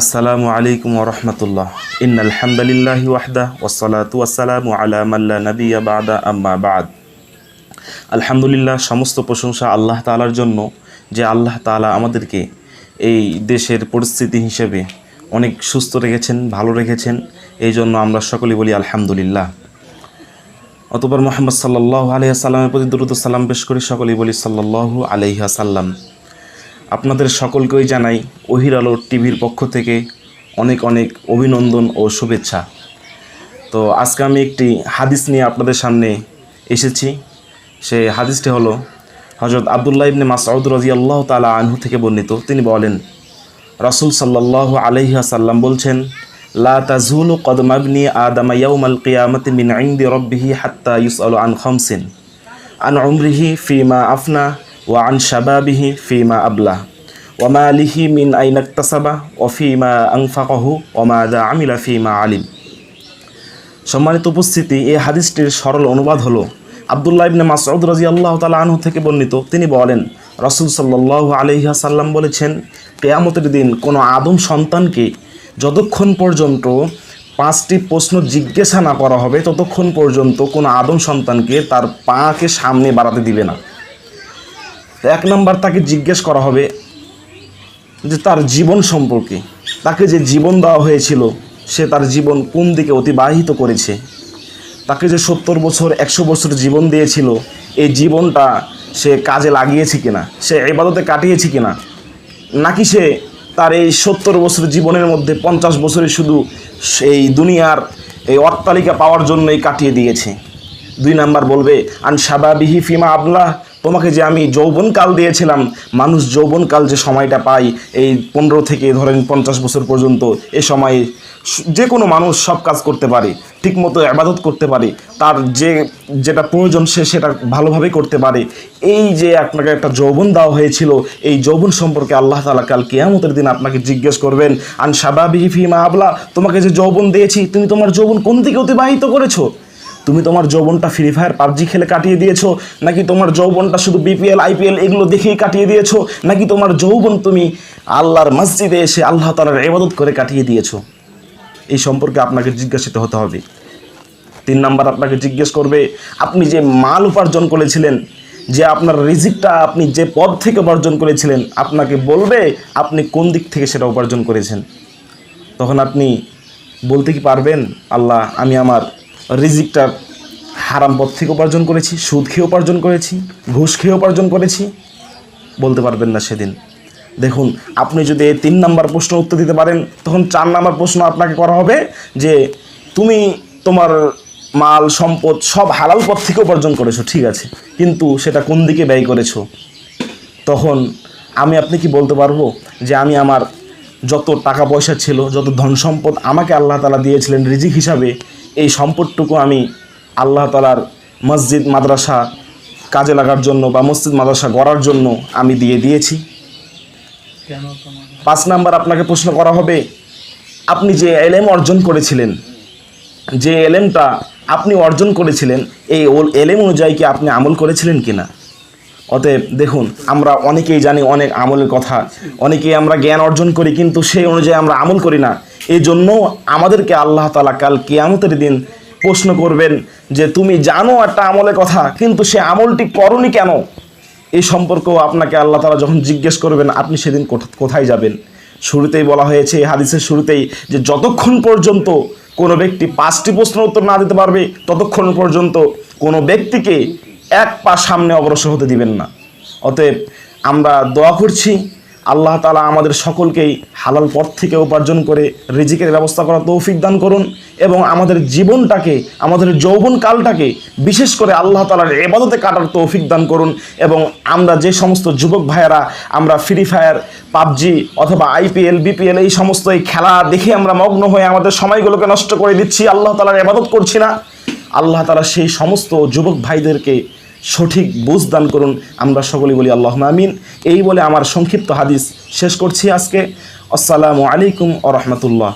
আসসালামু আলাইকুম ওরহমতুল্লাহ ইন আলহামদুলিল্লাহি ওয়াহদা ওসালাতু ওয়াসালামু আলা মাল্লা নবিয়া বাদা আম্মা বাদ। আলহামদুলিল্লাহ, সমস্ত প্রশংসা আল্লাহ তালার জন্য যে আল্লাহ তালা আমাদেরকে এই দেশের পরিস্থিতি হিসেবে অনেক সুস্থ রেখেছেন, ভালো রেখেছেন এই জন্য আমরা সকলেই বলি আলহামদুলিল্লাহ। অতপর মোহাম্মদ সাল্লাহ আলহিহা সাল্লামের প্রতি দ্রুত সালাম পেশ করি সকলেই বলি সাল্লাহ আলহিহা সাল্লাম আপনাদের সকলকেই জানাই অহির আলো টিভির পক্ষ থেকে অনেক অনেক অভিনন্দন ও শুভেচ্ছা। তো আজকে আমি একটি হাদিস নিয়ে আপনাদের সামনে এসেছি। সে হাদিসটি হলো হজরত আবদুল্লাহ ইবনে মাসউদ রাজি আল্লাহ তালা আনহু থেকে বর্ণিত। তিনি বলেন, রাসুল সাল্লাহ আলহিহা সাল্লাম বলছেন, লা তাজুলু কদমাবনি আদামা কিয়ামতি মিন ইনদি রব্বিহি হাত্তা ইউসআলু আন খামসিন, আন উমরিহি ফিমা আফনা ওয়া আন শাবাবিহি ফিমা আবলা ওয়া মালিহি মিন আইন ইকতাসাবা ওয়া ফিমা আনফাকাহু ওয়া মাযা আমিলা ফিমা আলিম। সম্মানিত উপস্থিতি, এই হাদিসটির সরল অনুবাদ হলো, আবদুল্লাহ ইবনে মাসউদ রাদিয়াল্লাহু তাআলা আনহু থেকে বর্ণিত। তিনি বলেন, রাসূল সাল্লাল্লাহু আলাইহি সাল্লাম বলেছেন, কেয়ামতের দিন কোনো আদম সন্তানকে যতক্ষণ পর্যন্ত পাঁচটি প্রশ্ন জিজ্ঞাসা না করা হবে, ততক্ষণ পর্যন্ত কোনো আদম সন্তানকে তার পাকে সামনে বাড়াতে দিবে না। এক নম্বর তাকে জিজ্ঞেস করা হবে যে তার জীবন সম্পর্কে, তাকে যে জীবন দেওয়া হয়েছিল, সে তার জীবন কোন দিকে অতিবাহিত করেছে? তাকে যে সত্তর বছর, একশো বছর জীবন দিয়েছিল, এই জীবনটা সে কাজে লাগিয়েছে কিনা? সে এবাদতে কাটিয়েছে কিনা? নাকি সে তার এই সত্তর বছর জীবনের মধ্যে পঞ্চাশ বছরে শুধু সেই দুনিয়ার এই অট্টালিকা পাওয়ার জন্যই কাটিয়ে দিয়েছে? দুই নাম্বার বলবে, আন সাবাবিহি ফিমা আবলাহ তোমাকে যে আমি যৌবনকাল দিয়েছিলাম, মানুষ যৌবনকাল যে সময়টা পায়, এই পনেরো থেকে ধরেন পঞ্চাশ বছর পর্যন্ত এ সময়ে যে কোনো মানুষ সব কাজ করতে পারে, ঠিকমতো আবাদত করতে পারে, তার যে, যেটা প্রয়োজন সে সেটা ভালোভাবে করতে পারে। এই যে আপনাকে একটা যৌবন দেওয়া হয়েছিল, এই যৌবন সম্পর্কে আল্লাহ তালা কাল কেয়ামতের দিন আপনাকে জিজ্ঞেস করবেন, আন সাবাবিহি ফিমা আবলা, তোমাকে যে যৌবন দিয়েছি, তুমি তোমার যৌবন কোন দিকে অতিবাহিত করেছ? তুমি তোমার যৌবনটা ফ্রি ফায়ার পাবজি খেলে কাটিয়ে দিয়েছ? নাকি তোমার যৌবনটা শুধু বিপিএল আইপিএল এগুলো দেখেই কাটিয়ে দিয়েছ? নাকি তোমার যৌবন তুমি আল্লাহর মসজিদে এসে আল্লাহ তালার ইবাদত করে কাটিয়ে দিয়েছ? এই সম্পর্কে আপনাকে জিজ্ঞাসিত হতে হবে। তিন নাম্বার আপনাকে জিজ্ঞেস করবে, আপনি যে মাল উপার্জন করেছিলেন, যে আপনার রিজিকটা আপনি যে পদ থেকে উপার্জন করেছিলেন, আপনাকে বলবে আপনি কোন দিক থেকে সেটা উপার্জন করেছেন। তখন আপনি বলতে কি পারবেন? আল্লাহ, আমি আমার রিজিকটা হারাম পথ থেকে উপার্জন করেছি, সুদ খেয়ে উপার্জন করেছি, ঘুষ খেয়ে উপার্জন করেছি, বলতে পারবেন না সেদিন। দেখুন, আপনি যদি তিন নাম্বার প্রশ্ন উত্তর দিতে পারেন, তখন চার নাম্বার প্রশ্ন আপনাকে করা হবে যে, তুমি তোমার মাল, সম্পদ সব হালাল পথ থেকে উপার্জন করেছ, ঠিক আছে। কিন্তু সেটা কোন দিকে ব্যয় করেছ? তখন আমি, আপনি কি বলতে পারব যে, আমি আমার যত টাকা পয়সা ছিল, যত ধন সম্পদ আমাকে আল্লাহ তালা দিয়েছিলেন রিজিক হিসাবে এই সম্পদটুকু আমি আল্লাহ তালার মসজিদ মাদ্রাসা কাজে লাগার জন্য বা মসজিদ মাদ্রাসা গড়ার জন্য আমি দিয়ে দিয়েছি। পাঁচ নাম্বার আপনাকে প্রশ্ন করা হবে আপনি যে এলএম অর্জন করেছিলেন যে এলএমটা আপনি অর্জন করেছিলেন এই এলএম এলেম অনুযায়ী কি আপনি আমল করেছিলেন কিনা? অতএব দেখুন, আমরা অনেকেই জানি অনেক আমলের কথা, অনেকেই আমরা জ্ঞান অর্জন করি, কিন্তু সেই অনুযায়ী আমরা আমল করি না। এই জন্য আমাদেরকে আল্লাহ তালা কাল কেয়ামতের দিন প্রশ্ন করবেন যে, তুমি জানো একটা আমলের কথা, কিন্তু সে আমলটি করনি কেন? এই সম্পর্কেও আপনাকে আল্লাহ তালা যখন জিজ্ঞেস করবেন, আপনি সেদিন কোথা- কোথায় যাবেন? শুরুতেই বলা হয়েছে হাদিসের শুরুতেই যে, যতক্ষণ পর্যন্ত কোনো ব্যক্তি পাঁচটি প্রশ্নের উত্তর না দিতে পারবে, ততক্ষণ পর্যন্ত কোনো ব্যক্তিকে এক পা সামনে অগ্রসর হতে দিবেন না। অতএব আমরা দোয়া করছি, আল্লাহ তালা আমাদের সকলকেই হালাল পথ থেকে উপার্জন করে রিজিকের ব্যবস্থা করা তৌফিক দান করুন এবং আমাদের জীবনটাকে, আমাদের যৌবনকালটাকে বিশেষ করে আল্লাহ তালার এবাদতে কাটার তৌফিক দান করুন এবং আমরা যে সমস্ত যুবক ভাইয়েরা, আমরা ফ্রি ফায়ার পাবজি অথবা আইপিএল বিপিএল এই সমস্ত এই খেলা দেখে আমরা মগ্ন হয়ে আমাদের সময়গুলোকে নষ্ট করে দিচ্ছি, আল্লাহ তালার এবাদত করছি না। আল্লাহ তালা সেই সমস্ত যুবক ভাইদেরকে সঠিক বুঝ দান করুন। আমরা সকলে বলি আল্লাহ আমিন। এই বলে আমার সংক্ষিপ্ত হাদিস শেষ করছি আজকে। আসসালামু আলাইকুম আ রহমতুল্লাহ।